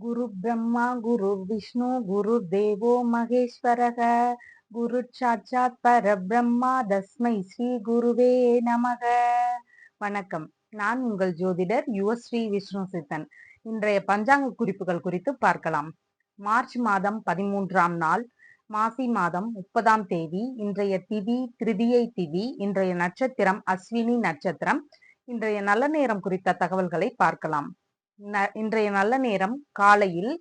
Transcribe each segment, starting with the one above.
குரு பிரம்மா குரு விஷ்ணு குரு தேவோ மகேஸ்வரக. குரு சாட்சாத் பரபிரம்மா தஸ்மை ஸ்ரீ குருவே நமக. வணக்கம். நான் உங்கள் ஜோதிடர் யுவஸ்ரீ விஷ்ணு சித்தன். இன்றைய பஞ்சாங்க குறிப்புகள் குறித்து பார்க்கலாம். மார்ச் மாதம் பதிமூன்றாம் நாள் மாசி மாதம் முப்பதாம் தேதி இன்றைய திதி திருதியை திதி இன்றைய நட்சத்திரம் அஸ்வினி நட்சத்திரம். இன்றைய நல்ல நேரம் குறித்த தகவல்களை பார்க்கலாம். இன்றைய நல்ல நேரம் காலையில்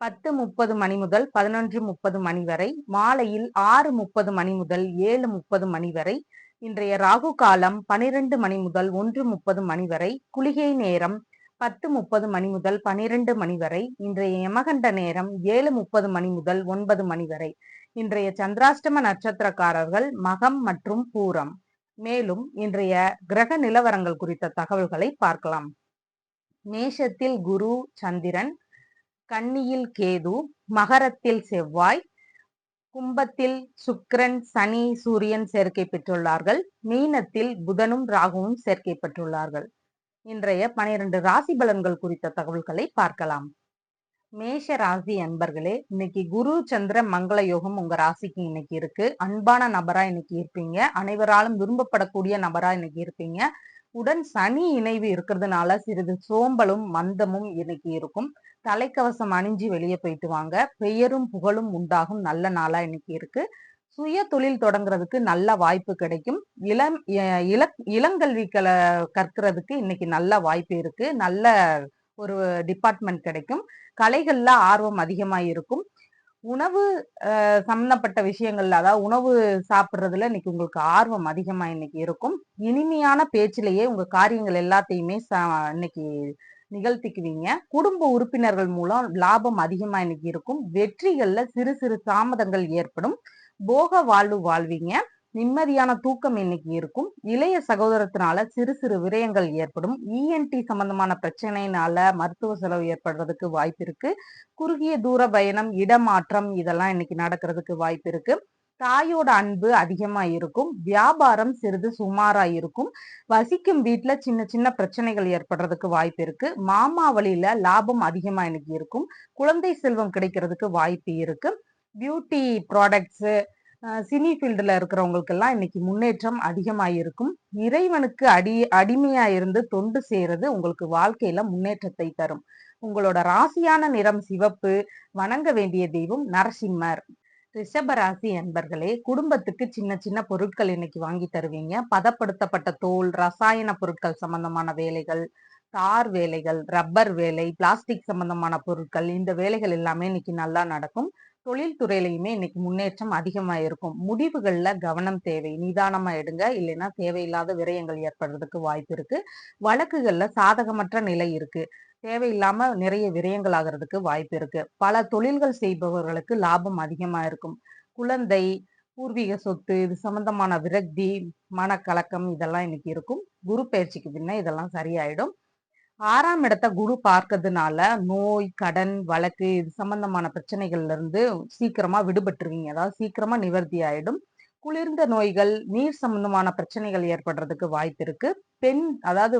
பத்து முப்பது மணி முதல் பதினொன்று முப்பது மணி வரை மாலையில் ஆறு முப்பது மணி முதல் ஏழு முப்பது மணி வரை இன்றைய ராகு காலம் பனிரெண்டு மணி முதல் ஒன்று முப்பது மணி வரை குளிகை நேரம் பத்து முப்பது மணி முதல் பனிரெண்டு மணி வரை இன்றைய யமகண்ட நேரம் ஏழு முப்பது மணி முதல் ஒன்பது மணி வரை. இன்றைய சந்திராஷ்டம நட்சத்திரக்காரர்கள் மகம் மற்றும் பூரம். மேலும் இன்றைய கிரக நிலவரங்கள் குறித்த தகவல்களை பார்க்கலாம். மேஷத்தில் குரு சந்திரன் கன்னியில் கேது மகரத்தில் செவ்வாய் கும்பத்தில் சுக்கிரன் சனி சூரியன் சேர்க்கை பெற்றுள்ளார்கள். மீனத்தில் புதனும் ராகுவும் சேர்க்கை பெற்றுள்ளார்கள். இன்றைய பனிரெண்டு ராசி பலன்கள் குறித்த தகவல்களை பார்க்கலாம். மேஷ ராசி அன்பர்களே இன்னைக்கு குரு சந்திர மங்கள யோகம் உங்க ராசிக்கு இன்னைக்கு இருக்கு. அன்பான நபரா இன்னைக்கு இருப்பீங்க. அனைவராலும் விரும்பப்படக்கூடிய நபரா இன்னைக்கு இருப்பீங்க. உடன் சனி இணைவு இருக்கிறதுனால சிறிது சோம்பலும் மந்தமும் இன்னைக்கு இருக்கும். தலைக்கவசம் அணிஞ்சு வெளியே போயிட்டு வாங்க. பெயரும் புகழும் உண்டாகும். நல்ல நாளா இன்னைக்கு இருக்கு. சுய தொழில் தொடங்குறதுக்கு நல்ல வாய்ப்பு கிடைக்கும். இளம் இள இளங்கல்விகளை கற்கிறதுக்கு இன்னைக்கு நல்ல வாய்ப்பு இருக்கு. நல்ல ஒரு டிபார்ட்மெண்ட் கிடைக்கும். கலைகள்ல ஆர்வம் அதிகமா இருக்கும். உணவு சம்பந்தப்பட்ட விஷயங்கள்ல அதாவது உணவு சாப்பிட்றதுல இன்னைக்கு உங்களுக்கு ஆர்வம் அதிகமா இன்னைக்கு இருக்கும். இனிமையான பேச்சிலேயே உங்க காரியங்கள் எல்லாத்தையுமே இன்னைக்கு நிகழ்த்திக்குவீங்க. குடும்ப உறுப்பினர்கள் மூலம் லாபம் அதிகமா இன்னைக்கு இருக்கும். வெற்றிகள்ல சிறு சிறு தாமதங்கள் ஏற்படும். போக வாழ்வு வாழ்வீங்க. நிம்மதியான தூக்கம் இன்னைக்கு இருக்கும். இளைய சகோதரத்தினால சிறு சிறு விரயங்கள் ஏற்படும். இஎன்டி சம்பந்தமான பிரச்சனையினால மருத்துவ செலவு ஏற்படுறதுக்கு வாய்ப்பு இருக்கு. குறுகிய தூர பயணம் இடமாற்றம் இதெல்லாம் இன்னைக்கு நடக்கிறதுக்கு வாய்ப்பு இருக்கு. தாயோட அன்பு அதிகமா இருக்கும். வியாபாரம் சிறிது சுமாரா இருக்கும். வசிக்கும் வீட்டுல சின்ன சின்ன பிரச்சனைகள் ஏற்படுறதுக்கு வாய்ப்பு இருக்கு. மாமா வழியில லாபம் அதிகமா இன்னைக்கு இருக்கும். குழந்தை செல்வம் கிடைக்கிறதுக்கு வாய்ப்பு இருக்கு. பியூட்டி ப்ராடக்ட்ஸு சினி ஃபீல்டில் இருக்கிறவங்களுக்கெல்லாம் இன்னைக்கு முன்னேற்றம் அதிகமாயிருக்கும். இறைவனுக்கு அடி அடிமையா இருந்து தொண்டு செய்கிறது உங்களுக்கு வாழ்க்கையில முன்னேற்றத்தை தரும். உங்களோட ராசியான நிறம் சிவப்பு வணங்க வேண்டிய தெய்வம் நரசிம்மர். ரிஷப ராசி என்பர்களே குடும்பத்துக்கு சின்ன சின்ன பொருட்கள் இன்னைக்கு வாங்கி தருவீங்க. பதப்படுத்தப்பட்ட தோல் ரசாயன பொருட்கள் சம்பந்தமான வேலைகள் தார் வேலைகள் ரப்பர் வேலை பிளாஸ்டிக் சம்பந்தமான பொருட்கள் இந்த வேலைகள் எல்லாமே இன்னைக்கு நல்லா நடக்கும். தொழில்துறையிலையுமே இன்னைக்கு முன்னேற்றம் அதிகமாக இருக்கும் முடிவுகளில் கவனம் தேவை. நிதானமாக எடுங்க. இல்லைன்னா தேவையில்லாத விரயங்கள் ஏற்படுறதுக்கு வாய்ப்பு இருக்கு. வழக்குகளில் சாதகமற்ற நிலை இருக்கு. தேவையில்லாம நிறைய விரயங்கள் ஆகிறதுக்கு வாய்ப்பு இருக்கு. பல தொழில்கள் செய்பவர்களுக்கு லாபம் அதிகமாக இருக்கும் குழந்தை பூர்வீக சொத்து இது சம்பந்தமான விரக்தி மனக்கலக்கம் இதெல்லாம் இன்னைக்கு இருக்கும். குரு பயிற்சிக்கு பின்ன இதெல்லாம் சரியாயிடும். ஆறாம் இடத்த குரு பார்க்கறதுனால நோய் கடன் வழக்கு இது சம்பந்தமான பிரச்சனைகள்ல இருந்து சீக்கிரமா விடுபட்டுருவீங்க. அதாவது சீக்கிரமா நிவர்த்தி ஆயிடும். குளிர்ந்த நோய்கள் நீர் சம்பந்தமான பிரச்சனைகள் ஏற்படுறதுக்கு வாய்ப்பு இருக்கு. பெண் அதாவது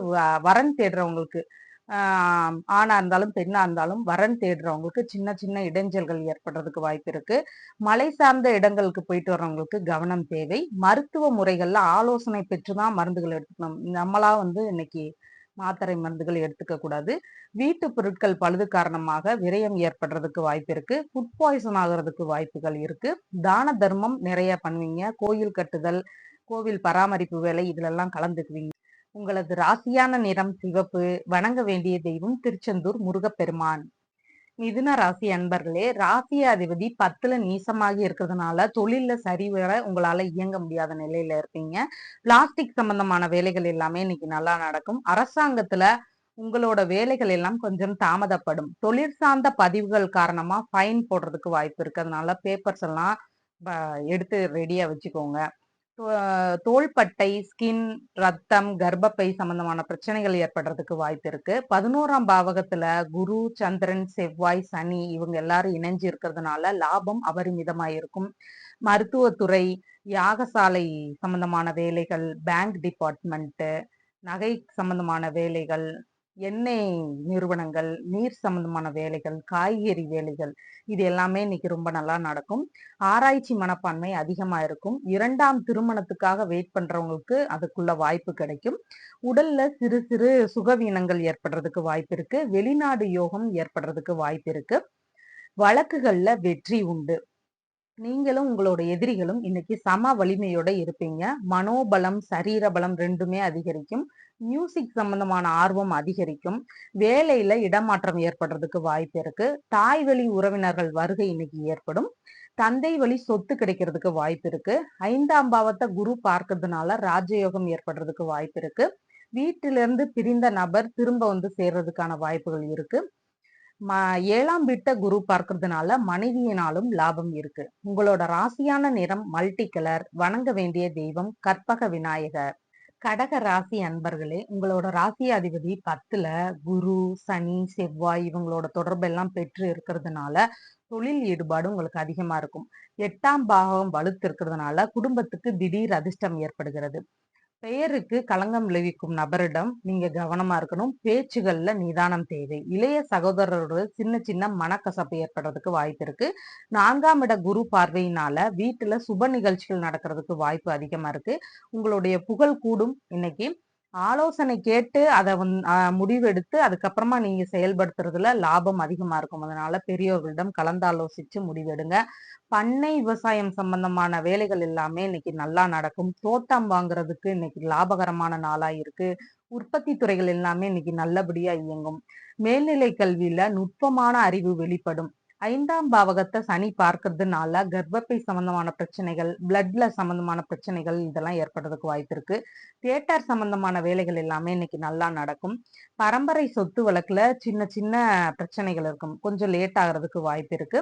வரன் தேடுறவங்களுக்கு ஆஹ் ஆணா இருந்தாலும் பெண்ணா இருந்தாலும் வரன் தேடுறவங்களுக்கு சின்ன சின்ன இடைஞ்சல்கள் ஏற்படுறதுக்கு வாய்ப்பு இருக்கு. மலை சார்ந்த இடங்களுக்கு போயிட்டு வர்றவங்களுக்கு கவனம் தேவை. மருத்துவ முறைகள்ல ஆலோசனை பெற்றுதான் மருந்துகள் எடுத்துக்கணும். நம்மளா வந்து இன்னைக்கு மாத்திரை மருந்துகள் எடுத்துக்க கூடாது. வீட்டு பொருட்கள் பழுது காரணமாக விரயம் ஏற்படுறதுக்கு வாய்ப்பு இருக்கு. ஃபுட் பாய்சன் ஆகிறதுக்கு வாய்ப்புகள் இருக்கு. தான தர்மம் நிறைய பண்ணுவீங்க. கோயில் கட்டுதல் கோவில் பராமரிப்பு வேலை இதுலெல்லாம் கலந்துக்குவீங்க. உங்களது ராசியான நிறம் சிவப்பு. வணங்க வேண்டிய தெய்வம் திருச்செந்தூர் முருகப்பெருமான். மிதுன ராசி அன்பர்களே ராசி அதிபதி பத்துல நீசமாகி இருக்கிறதுனால தொழில சரிவர உங்களால இயங்க முடியாத நிலையில இருப்பீங்க. பிளாஸ்டிக் சம்பந்தமான வேலைகள் எல்லாமே இன்னைக்கு நல்லா நடக்கும். அரசாங்கத்துல உங்களோட வேலைகள் எல்லாம் கொஞ்சம் தாமதப்படும். தொழில் சார்ந்த பதிவுகள் காரணமா ஃபைன் போடுறதுக்கு வாய்ப்பு இருக்கு. அதனால பேப்பர்ஸ் எல்லாம் எடுத்து ரெடியா வச்சுக்கோங்க. தோள்பட்டை ஸ்கின் ரத்தம் கர்ப்பப்பை சம்பந்தமான பிரச்சனைகள் ஏற்படுறதுக்கு வாய்ப்பு இருக்கு. பதினோராம் பாவகத்துல குரு சந்திரன் செவ்வாய் சனி இவங்க எல்லாரும் இணைஞ்சு இருக்கிறதுனால லாபம் அபரிமிதமா இருக்கும். மருத்துவத்துறை யாகசாலை சம்பந்தமான வேலைகள் பேங்க் டிபார்ட்மெண்ட் நகை சம்பந்தமான வேலைகள் எண்ணெய் நிறுவனங்கள் நீர் சம்பந்தமான வேலைகள் காய்கறி வேலைகள் இது எல்லாமே இன்னைக்கு ரொம்ப நல்லா நடக்கும். ஆராய்ச்சி மனப்பான்மை அதிகமா இருக்கும். இரண்டாம் திருமணத்துக்காக வெயிட் பண்றவங்களுக்கு அதுக்குள்ள வாய்ப்பு கிடைக்கும். உடல்ல சிறு சிறு சுகவீனங்கள் ஏற்படுறதுக்கு வாய்ப்பு இருக்கு. வெளிநாடு யோகம் ஏற்படுறதுக்கு வாய்ப்பு இருக்கு. வழக்குகள்ல வெற்றி உண்டு. நீங்களும் உங்களோட எதிரிகளும் இன்னைக்கு சம வலிமையோட இருப்பீங்க. மனோபலம் சரீர பலம் ரெண்டுமே அதிகரிக்கும். மியூசிக் சம்பந்தமான ஆர்வம் அதிகரிக்கும். வேலையில இடமாற்றம் ஏற்படுறதுக்கு வாய்ப்பு இருக்கு. தாய் வழி உறவினர்கள் வருகை இன்னைக்கு ஏற்படும். தந்தை வழி சொத்து கிடைக்கிறதுக்கு வாய்ப்பு இருக்கு. ஐந்தாம் பாவத்தை குரு பார்க்கறதுனால ராஜயோகம் ஏற்படுறதுக்கு வாய்ப்பு இருக்கு. வீட்டிலிருந்து பிரிந்த நபர் திரும்ப வந்து சேர்றதுக்கான வாய்ப்புகள் இருக்கு. ஏழாம் வீட்டை குரு பார்க்கறதுனால மனைவியினாலும் லாபம் இருக்கு. உங்களோட ராசியான நிறம் மல்டி கலர் வணங்க வேண்டிய தெய்வம் கற்பக விநாயகர். கடக ராசி அன்பர்களே உங்களோட ராசி அதிபதி பத்துல குரு சனி செவ்வாய் இவங்களோட தொடர்பு எல்லாம் பெற்று இருக்கிறதுனால தொழில் ஈடுபாடு உங்களுக்கு அதிகமா இருக்கும். எட்டாம் பாகம் வலுத்து இருக்கிறதுனால குடும்பத்துக்கு திடீர் அதிர்ஷ்டம் ஏற்படுகிறது. பெயருக்கு களங்கம் விளைவிக்கும் நபரிடம் நீங்க கவனமா இருக்கணும். பேச்சுகள்ல நிதானம் தேவை. இளைய சகோதரரோட சின்ன சின்ன மனக்கசப்பு ஏற்படுறதுக்கு வாய்ப்பு இருக்கு. நான்காம் இட குரு பார்வையினால வீட்டுல சுப நிகழ்ச்சிகள் நடக்கிறதுக்கு வாய்ப்பு அதிகமா இருக்கு. உங்களுடைய புகழ் கூடும் இன்னைக்கு. ஆலோசனை கேட்டு அதை முடிவெடுத்து அதுக்கப்புறமா நீங்க செயல்படுத்துறதுல லாபம் அதிகமா இருக்கும். அதனால பெரியோர்களிடம் கலந்தாலோசிச்சு முடிவெடுங்க. பண்ணை விவசாயம் சம்பந்தமான வேலைகள் எல்லாமே இன்னைக்கு நல்லா நடக்கும். தோட்டம் வாங்குறதுக்கு இன்னைக்கு லாபகரமான நாளா இருக்கு. உற்பத்தி துறைகள் எல்லாமே இன்னைக்கு நல்லபடியா இயங்கும். மேல்நிலை கல்வியில நுட்பமான அறிவு வெளிப்படும். ஐந்தாம் பாவகத்தை சனி பார்க்கறதுனால கர்ப்பப்பை சம்பந்தமான பிரச்சனைகள் பிளட்ல சம்பந்தமான பிரச்சனைகள் இதெல்லாம் ஏற்படுறதுக்கு வாய்ப்பு இருக்கு. தியேட்டர் சம்பந்தமான வேலைகள் எல்லாமே இன்னைக்கு நல்லா நடக்கும். பரம்பரை சொத்து வழக்குல சின்ன சின்ன பிரச்சனைகள் இருக்கும். கொஞ்சம் லேட் ஆகிறதுக்கு வாய்ப்பு இருக்கு.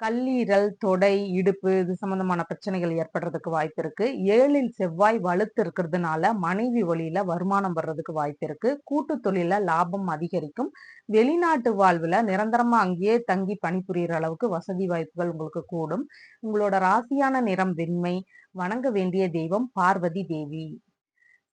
கல்லீரல் தொடை இடுப்பு இது சம்பந்தமான பிரச்சனைகள் ஏற்படுறதுக்கு வாய்ப்பு இருக்கு. ஏழில் செவ்வாய் வலுத்து இருக்கிறதுனால மனைவி வழியில வருமானம் வர்றதுக்கு வாய்ப்பு இருக்கு. கூட்டு தொழில லாபம் அதிகரிக்கும். வெளிநாட்டு வாழ்வுல நிரந்தரமா அங்கேயே தங்கி பணிபுரியிற அளவுக்கு வசதி வாய்ப்புகள் உங்களுக்கு கூடும். உங்களோட ராசியான நிறம் வெண்மை. வணங்க வேண்டிய தெய்வம் பார்வதி தேவி.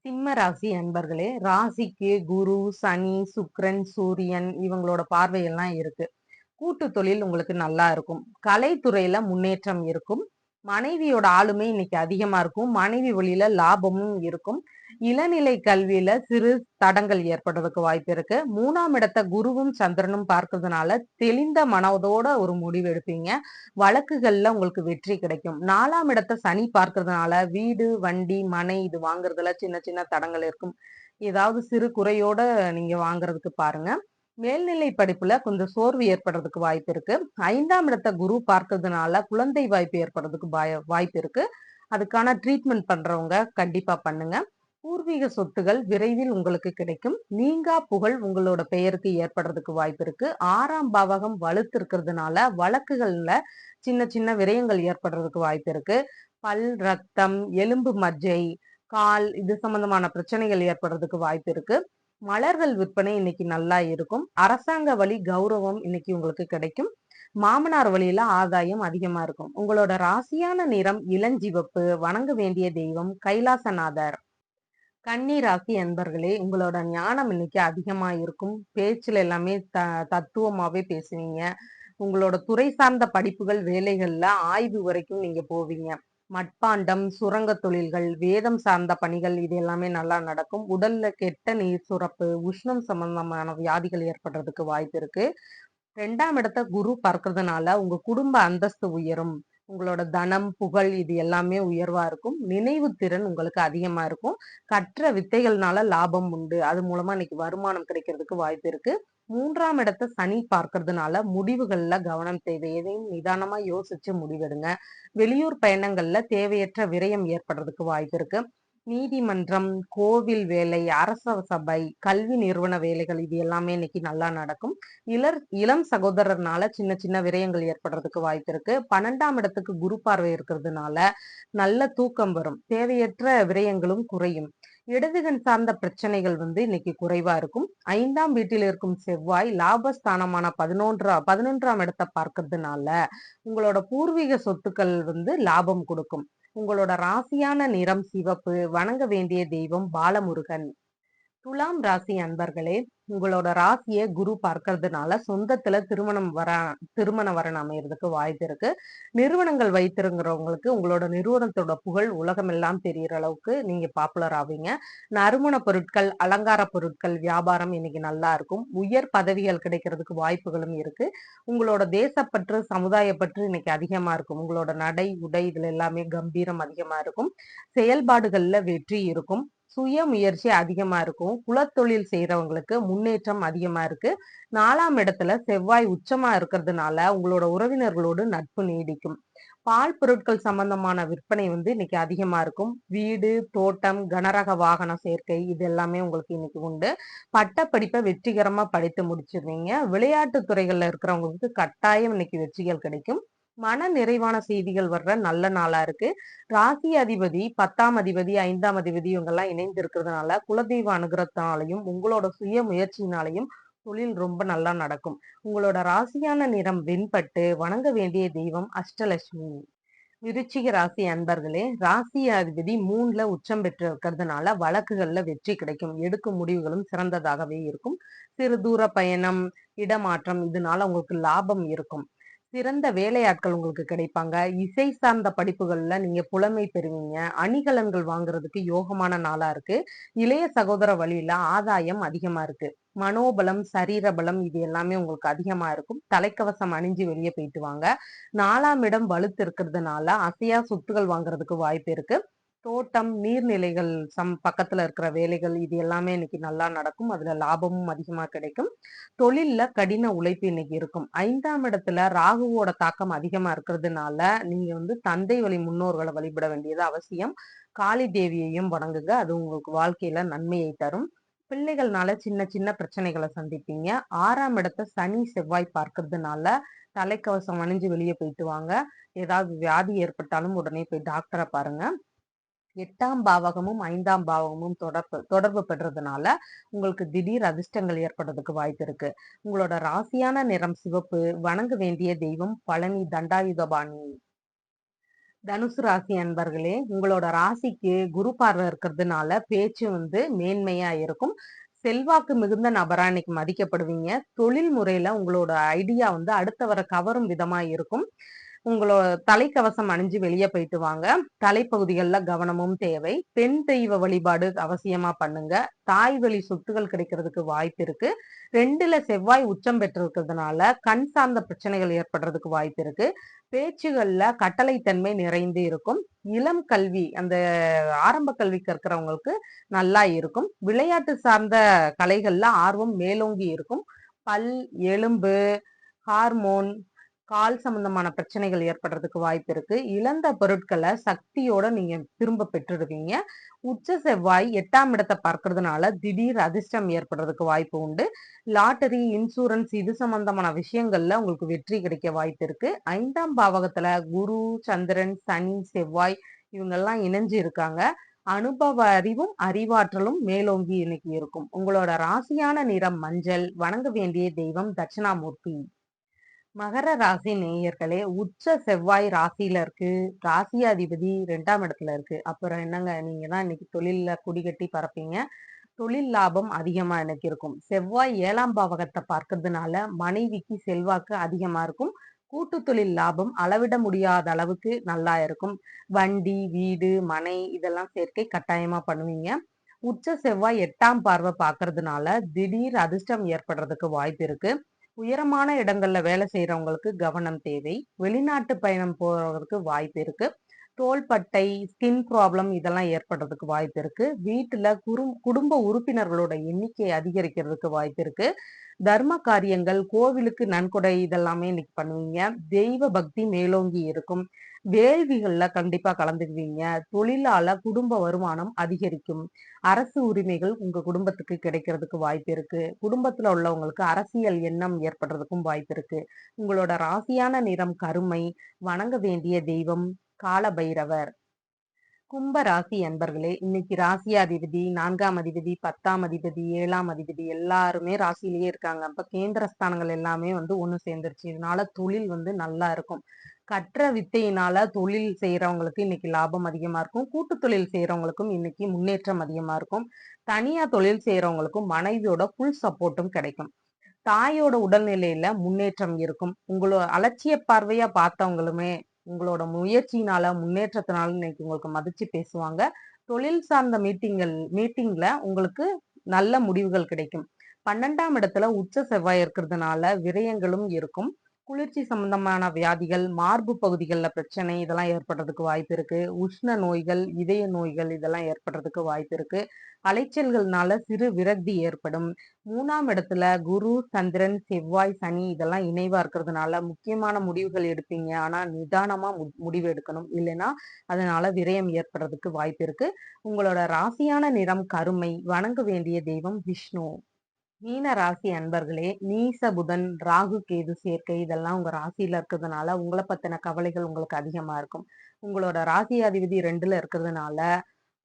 சிம்ம ராசி அன்பர்களே ராசிக்கு குரு சனி சுக்ரன் சூரியன் இவங்களோட பார்வையெல்லாம் இருக்கு. கூட்டு தொழில் உங்களுக்கு நல்லா இருக்கும். கலைத்துறையில முன்னேற்றம் இருக்கும். மனைவியோட ஆளுமை இன்னைக்கு அதிகமா இருக்கும். மனைவி வழியில லாபமும் இருக்கும். இளநிலை கல்வியில சிறு தடங்கள் ஏற்படுறதுக்கு வாய்ப்பு இருக்கு. மூணாம் இடத்த குருவும் சந்திரனும் பார்க்கறதுனால தெளிந்த மனதோட ஒரு முடிவு எடுப்பீங்க. வழக்குகள்ல உங்களுக்கு வெற்றி கிடைக்கும். நாலாம் இடத்த சனி பார்க்கறதுனால வீடு வண்டி மனை இது வாங்குறதுல சின்ன சின்ன தடங்கள் இருக்கும். ஏதாவது சிறு குறையோட நீங்க வாங்குறதுக்கு பாருங்க. மேல்நிலை படிப்புல கொஞ்சம் சோர்வு ஏற்படுறதுக்கு வாய்ப்பு இருக்கு. ஐந்தாம் இடத்த குரு பார்க்கறதுனால குழந்தை வாய்ப்பு ஏற்படுறதுக்கு வாய்ப்பு இருக்கு. அதுக்கான ட்ரீட்மெண்ட் பண்றவங்க கண்டிப்பா பண்ணுங்க. பூர்வீக சொத்துகள் விரைவில் உங்களுக்கு கிடைக்கும். நீங்கா புகழ் உங்களோட பெயருக்கு ஏற்படுறதுக்கு வாய்ப்பு இருக்கு. ஆறாம் பாவகம் வலுத்து இருக்கிறதுனால வழக்குகள்ல சின்ன சின்ன விரயங்கள் ஏற்படுறதுக்கு வாய்ப்பு இருக்கு. பல் ரத்தம் எலும்பு மஜ்ஜை கால் இது சம்பந்தமான பிரச்சனைகள் ஏற்படுறதுக்கு வாய்ப்பு இருக்கு. மலர்கள் விற்பனை இன்னைக்கு நல்லா இருக்கும். அரசாங்க வழி கௌரவம் இன்னைக்கு உங்களுக்கு கிடைக்கும். மாமனார் வழியில ஆதாயம் அதிகமா இருக்கும். உங்களோட ராசியான நிறம் இளஞ்சிவப்பு வணங்க வேண்டிய தெய்வம் கைலாசநாதர். கன்னி ராசி அன்பர்களே உங்களோட ஞானம் இன்னைக்கு அதிகமா இருக்கும். பேச்சுல எல்லாமே த தத்துவமாவே பேசுவீங்க. உங்களோட துறை சார்ந்த படிப்புகள் வேலைகள்ல ஆய்வு வரைக்கும் நீங்க போவீங்க. மட்பாண்டம் சுரங்க தொழில்கள் வேதம் சார்ந்த பணிகள் இது எல்லாமே நல்லா நடக்கும். உடல்ல கெட்ட நீர் சுரப்பு உஷ்ணம் சம்பந்தமான வியாதிகள் ஏற்படுறதுக்கு வாய்ப்பு இருக்கு. ரெண்டாம் இடத்த குரு பார்க்கறதுனால உங்க குடும்ப அந்தஸ்து உயரும். உங்களோட தனம் புகழ் இது எல்லாமே உயர்வா இருக்கும். நினைவு திறன் உங்களுக்கு அதிகமா இருக்கும். கற்ற வித்தைகள்னால லாபம் உண்டு. அது மூலமா இன்னைக்கு வருமானம் கிடைக்கிறதுக்கு வாய்ப்பு இருக்கு. மூன்றாம் இடத்த சனி பார்க்கறதுனால முடிவுகள்ல கவனம் தேவை. எதையும் நிதானமா யோசிச்சு முடிவெடுங்க. வெளியூர் பயணங்கள்ல தேவையற்ற விரயம் ஏற்படுறதுக்கு வாய்ப்பு இருக்கு. நீதிமன்றம் கோவில் வேலை அரச சபை கல்வி நிறுவன வேலைகள் இது எல்லாமே இன்னைக்கு நல்லா நடக்கும். இளர் இளம் சகோதரர்னால சின்ன சின்ன விரயங்கள் ஏற்படுறதுக்கு வாய்ப்பு இருக்கு. பன்னெண்டாம் இடத்துக்கு குரு பார்வை இருக்கிறதுனால நல்ல தூக்கம் வரும். தேவையற்ற விரயங்களும் குறையும். இடதுகன் சார்ந்த பிரச்சனைகள் வந்து இன்னைக்கு குறைவா இருக்கும். ஐந்தாம் வீட்டில் இருக்கும் செவ்வாய் லாபஸ்தானமான பதினொன்றா பதினொன்றாம் இடத்தை பார்க்கறதுனால உங்களோட பூர்வீக சொத்துக்கள் வந்து லாபம் கொடுக்கும். உங்களோட ராசியான நிறம் சிவப்பு. வணங்க வேண்டிய தெய்வம் பாலமுருகன். துலாம் ராசி அன்பர்களே உங்களோட ராசியை குரு பார்க்கறதுனால சொந்தத்துல திருமணம் வர திருமண வரன் அமையறதுக்கு வாய்ப்பு இருக்கு. நிறுவனங்கள் வைத்திருங்கிறவங்களுக்கு உங்களோட நிறுவனத்தோட புகழ் உலகமெல்லாம் தெரியற அளவுக்கு நீங்க பாப்புலர் ஆவீங்க. நறுமண பொருட்கள் அலங்கார பொருட்கள் வியாபாரம் இன்னைக்கு நல்லா இருக்கும். உயர் பதவிகள் கிடைக்கிறதுக்கு வாய்ப்புகளும் இருக்கு. உங்களோட தேசப்பற்று சமுதாயப்பற்று இன்னைக்கு அதிகமா இருக்கும். உங்களோட நடை உடை இதுல எல்லாமே கம்பீரம் அதிகமா இருக்கும். செயல்பாடுகள்ல வெற்றி இருக்கும். சுய முயற்சி அதிகமா இருக்கும். குலத்தொழில் செய்யறவங்களுக்கு முன்னேற்றம் அதிகமா இருக்கு. நாலாம் இடத்துல செவ்வாய் உச்சமா இருக்கிறதுனால உங்களோட உறவினர்களோடு நட்பு நீடிக்கும். பால் பொருட்கள் சம்பந்தமான விற்பனை வந்து இன்னைக்கு அதிகமா இருக்கும். வீடு தோட்டம் கனரக வாகன சேர்க்கை இது எல்லாமே உங்களுக்கு இன்னைக்கு உண்டு. பட்ட படிப்பை வெற்றிகரமா படித்து முடிச்சிருவீங்க விளையாட்டு துறைகள்ல இருக்கிறவங்களுக்கு கட்டாயம் இன்னைக்கு வெற்றிகள் கிடைக்கும். மன நிறைவான செய்திகள் வர்ற நல்ல நாளா இருக்கு. ராசி அதிபதி பத்தாம் அதிபதி ஐந்தாம் அதிபதி இவங்கெல்லாம் இணைந்து இருக்கிறதுனால குலதெய்வ அனுகிரகத்தினாலையும் உங்களோட சுய முயற்சியினாலையும் தொழில் ரொம்ப நல்லா நடக்கும். உங்களோட ராசியான நிறம் வெண்பட்டு வணங்க வேண்டிய தெய்வம் அஷ்டலட்சுமி. விருச்சிக ராசி அன்பர்களே ராசி அதிபதி மூணுல உச்சம் பெற்று இருக்கிறதுனால வழக்குகள்ல வெற்றி கிடைக்கும். எடுக்கும் முடிவுகளும் சிறந்ததாகவே இருக்கும். சிறு தூர பயணம் இடமாற்றம் இதனால உங்களுக்கு லாபம் இருக்கும். சிறந்த வேலையாட்கள் உங்களுக்கு கிடைப்பாங்க. இசை சார்ந்த படிப்புகள்ல நீங்க புலமை பெறுவீங்க. அணிகலன்கள் வாங்குறதுக்கு யோகமான நாளா இருக்கு. இளைய சகோதர வழியில ஆதாயம் அதிகமா இருக்கு. மனோபலம் சரீர பலம் இது எல்லாமே உங்களுக்கு அதிகமா இருக்கும். தலைக்கவசம் அணிஞ்சு வெளியே போயிட்டு வாங்க. நாலாம் இடம் வலுத்து இருக்கிறதுனால அசையா சொத்துகள் வாங்குறதுக்கு வாய்ப்பு இருக்கு. தோட்டம் நீர்நிலைகள் சம் பக்கத்துல இருக்கிற வேலைகள் இது எல்லாமே இன்னைக்கு நல்லா நடக்கும். அதுல லாபமும் அதிகமா கிடைக்கும். தொழில்ல கடின உழைப்பு இன்னைக்கு இருக்கும். ஐந்தாம் இடத்துல ராகுவோட தாக்கம் அதிகமா இருக்கிறதுனால நீங்க வந்து தந்தை வழி முன்னோர்களை வழிபட வேண்டியது அவசியம். காளி தேவியையும் வணங்குங்க. அது உங்களுக்கு வாழ்க்கையில நன்மையை தரும். பிள்ளைகள்னால சின்ன சின்ன பிரச்சனைகளை சந்திப்பீங்க. ஆறாம் இடத்த சனி செவ்வாய் பார்க்கறதுனால தலைக்கவசம் அணிஞ்சு வெளியே போயிட்டு வாங்க. ஏதாவது வியாதி ஏற்பட்டாலும் உடனே போய் டாக்டரை பாருங்க. எட்டாம் பாவகமும் ஐந்தாம் பாவகமும் தொடர்பு தொடர்பு பெற்றதுனால உங்களுக்கு திடீர் அதிர்ஷ்டங்கள் ஏற்படுறதுக்கு வாய்ப்பு இருக்கு. உங்களோட ராசியான நிறம் சிவப்பு வணங்க வேண்டிய தெய்வம் பழனி தண்டாயுதபாணி. தனுசு ராசி அன்பர்களே உங்களோட ராசிக்கு குரு பார்வை இருக்கிறதுனால பேச்சு வந்து மேன்மையா இருக்கும். செல்வாக்கு மிகுந்த நபரா இன்னைக்கு மதிக்கப்படுவீங்க. தொழில் முறையில உங்களோட ஐடியா வந்து அடுத்தவரை கவரும் விதமா இருக்கும். உங்களோட தலைக்கவசம் அணிஞ்சு வெளியே போயிட்டு வாங்க. தலைப்பகுதிகளில் கவனமும் தேவை. பெண் தெய்வ வழிபாடு அவசியமா பண்ணுங்க. தாய் வழி சொத்துகள் கிடைக்கிறதுக்கு வாய்ப்பு இருக்கு. ரெண்டுல செவ்வாய் உச்சம் பெற்றிருக்கிறதுனால கண் சார்ந்த பிரச்சனைகள் ஏற்படுறதுக்கு வாய்ப்பு இருக்கு. பேச்சுகள்ல கட்டளைத்தன்மை நிறைந்து இருக்கும். இளம் கல்வி அந்த ஆரம்ப கல்வி கற்கிறவங்களுக்கு நல்லா இருக்கும். விளையாட்டு சார்ந்த கலைகள்ல ஆர்வம் மேலோங்கி இருக்கும். பல் எலும்பு ஹார்மோன் கால் சம்பந்தமான பிரச்சனைகள் ஏற்படுறதுக்கு வாய்ப்பு இருக்கு. இழந்த பொருட்களை சக்தியோட நீங்க திரும்ப பெற்றுடுவீங்க. உச்ச செவ்வாய் எட்டாம் இடத்தை பார்க்கறதுனால திடீர் அதிர்ஷ்டம் ஏற்படுறதுக்கு வாய்ப்பு உண்டு. லாட்டரி இன்சூரன்ஸ் இது சம்பந்தமான விஷயங்கள்ல உங்களுக்கு வெற்றி கிடைக்க வாய்ப்பு இருக்கு. ஐந்தாம் பாவகத்துல குரு சந்திரன் சனி செவ்வாய் இவங்கெல்லாம் இணைஞ்சு இருக்காங்க. அனுபவ அறிவும் அறிவாற்றலும் மேலோங்கி இன்னைக்கு இருக்கும். உங்களோட ராசியான நிறம் மஞ்சள். வணங்க வேண்டிய தெய்வம் தட்சிணாமூர்த்தி. மகர ராசி நேயர்களே உச்ச செவ்வாய் ராசியில இருக்கு. ராசியாதிபதி ரெண்டாம் இடத்துல இருக்கு. அப்புறம் என்னங்க நீங்க தான் இன்னைக்கு தொழில குடிகட்டி பறப்பீங்க. தொழில் லாபம் அதிகமா எனக்கு இருக்கும். செவ்வாய் ஏழாம் பாவகத்தை பார்க்கறதுனால மனைவிக்கு செல்வாக்கு அதிகமா இருக்கும். கூட்டு தொழில் லாபம் அளவிட முடியாத அளவுக்கு நல்லா இருக்கும். வண்டி வீடு மனை இதெல்லாம் சேர்க்கை கட்டாயமா பண்ணுவீங்க. உச்ச செவ்வாய் எட்டாம் பார்வை பார்க்கறதுனால திடீர் அதிர்ஷ்டம் ஏற்படுறதுக்கு வாய்ப்பு இருக்கு. உயரமான இடங்கள்ல வேலை செய்யறவங்களுக்கு கவனம் தேவை. வெளிநாட்டு பயணம் போறவங்களுக்கு வாய்ப்பு இருக்கு. தோள்பட்டை ஸ்கின் ப்ராப்ளம் இதெல்லாம் ஏற்படுறதுக்கு வாய்ப்பு இருக்கு. வீட்டுல குறும் குடும்ப உறுப்பினர்களோட எண்ணிக்கை அதிகரிக்கிறதுக்கு வாய்ப்பு இருக்கு. தர்ம காரியங்கள் கோவிலுக்கு நன்கொடை இதெல்லாமே இன்னைக்கு பண்ணுவீங்க. தெய்வ பக்தி மேலோங்கி இருக்கும். வேள்விகள்ல கண்டிப்பா கலந்துக்குவீங்க. தொழிலால குடும்ப வருமானம் அதிகரிக்கும். அரசு உரிமைகள் உங்க குடும்பத்துக்கு கிடைக்கிறதுக்கு வாய்ப்பு இருக்கு. குடும்பத்துல உள்ளவங்களுக்கு அரசியல் எண்ணம் ஏற்படுறதுக்கும் வாய்ப்பு இருக்கு. உங்களோட ராசியான நிறம் கருமை வணங்க வேண்டிய தெய்வம் கால பைரவர் கும்ப ராசி அன்பர்களே இன்னைக்கு ராசியாதிபதி நான்காம் அதிபதி பத்தாம் அதிபதி ஏழாம் அதிபதி எல்லாருமே ராசியிலேயே இருக்காங்க. அப்ப கேந்திர ஸ்தானங்கள் எல்லாமே வந்து ஒண்ணு சேர்ந்துருச்சு. இதனால தொழில் வந்து நல்லா இருக்கும். கற்ற வித்தையினால தொழில் செய்யறவங்களுக்கு இன்னைக்கு லாபம் அதிகமா இருக்கும். கூட்டு தொழில் செய்யறவங்களுக்கும் இன்னைக்கு முன்னேற்றம் அதிகமா இருக்கும். தனியா தொழில் செய்யறவங்களுக்கும் மனைவியோட ஃபுல் சப்போர்ட்டும் கிடைக்கும். தாயோட உடல்நிலையில முன்னேற்றம் இருக்கும். உங்களோட அலட்சிய பார்வையா பார்த்தவங்களுமே உங்களோட முயற்சியினால முன்னேற்றத்தினால இன்னைக்கு உங்களுக்கு மதிச்சு பேசுவாங்க. தொழில் சார்ந்த மீட்டிங்கள் மீட்டிங்ல உங்களுக்கு நல்ல முடிவுகள் கிடைக்கும். பன்னெண்டாம் இடத்துல உச்ச செவ்வாய் இருக்கிறதுனால விரயங்களும் இருக்கும். குளிர்ச்சி சம்பந்தமான வியாதிகள் மார்பு பகுதிகளில் பிரச்சனை இதெல்லாம் ஏற்படுறதுக்கு வாய்ப்பு இருக்கு. உஷ்ண நோய்கள் இதய நோய்கள் இதெல்லாம் ஏற்படுறதுக்கு வாய்ப்பு இருக்கு. அலைச்சல்கள்னால சிறு விரக்தி ஏற்படும். மூணாம் இடத்துல குரு சந்திரன் செவ்வாய் சனி இதெல்லாம் இணைவா இருக்கிறதுனால முக்கியமான முடிவுகள் எடுப்பீங்க. ஆனா நிதானமா முடிவு எடுக்கணும். இல்லைன்னா அதனால விரயம் ஏற்படுறதுக்கு வாய்ப்பு இருக்கு. உங்களோட ராசியான நிறம் கருமை. வணங்க வேண்டிய தெய்வம் விஷ்ணு. மீன ராசி அன்பர்களே நீச புதன் ராகு கேது சேர்க்கை இதெல்லாம் உங்க ராசியில இருக்கிறதுனால உங்களை பத்தின கவலைகள் உங்களுக்கு அதிகமா இருக்கும். உங்களோட ராசி அதிபதி ரெண்டுல இருக்கிறதுனால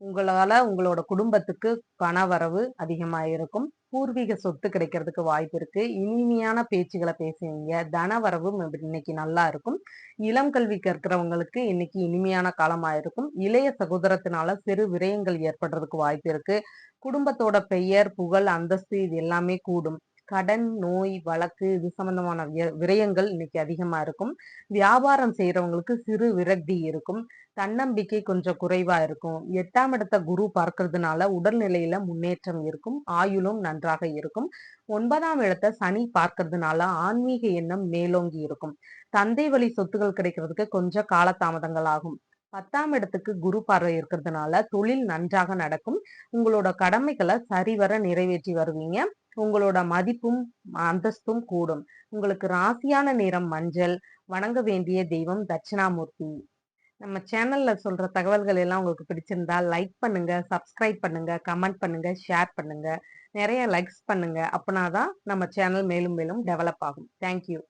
உங்களால உங்களோட குடும்பத்துக்கு பணவரவு அதிகமா இருக்கும். பூர்வீக சொத்து கிடைக்கிறதுக்கு வாய்ப்பு இருக்கு. இனிமையான பேச்சுகளை பேசுவீங்க. தனவரவு இன்னைக்கு நல்லா இருக்கும். இளம் கல்வி கற்கிறவங்களுக்கு இன்னைக்கு இனிமையான காலமா இருக்கும் இளைய சகோதரத்தினால சிறு விரயங்கள் ஏற்படுறதுக்கு வாய்ப்பு இருக்கு. குடும்பத்தோட பெயர் புகழ் அந்தஸ்து இது எல்லாமே கூடும். கடன் நோய் வழக்கு இது சம்பந்தமான விரயங்கள் இன்னைக்கு அதிகமா இருக்கும். வியாபாரம் செய்யறவங்களுக்கு சிறு விரக்தி இருக்கும். தன்னம்பிக்கை கொஞ்சம் குறைவா இருக்கும். எட்டாம் இடத்த குரு பார்க்கறதுனால உடல்நிலையில முன்னேற்றம் இருக்கும். ஆயுளும் நன்றாக இருக்கும். ஒன்பதாம் இடத்த சனி பார்க்கறதுனால ஆன்மீக எண்ணம் மேலோங்கி இருக்கும். தந்தை வழி சொத்துகள் கிடைக்கிறதுக்கு கொஞ்சம் காலதாமதங்கள் ஆகும். பத்தாம் இடத்துக்கு குரு பார்வை இருக்கிறதுனால தொழில் நன்றாக நடக்கும். உங்களோட கடமைகளை சரிவர நிறைவேற்றி வருவீங்க. உங்களோட மதிப்பும் அந்தஸ்தும் கூடும். உங்களுக்கு ராசியான நிறம் மஞ்சள் வணங்க வேண்டிய தெய்வம் தட்சிணாமூர்த்தி. நம்ம சேனல்ல சொல்ற தகவல்கள் எல்லாம் உங்களுக்கு பிடிச்சிருந்தா லைக் பண்ணுங்க சப்ஸ்கிரைப் பண்ணுங்க கமெண்ட் பண்ணுங்க ஷேர் பண்ணுங்க. நிறைய லைக்ஸ் பண்ணுங்க. அப்படின்னாதான் நம்ம சேனல் மேலும் மேலும் டெவலப் ஆகும். தேங்க்யூ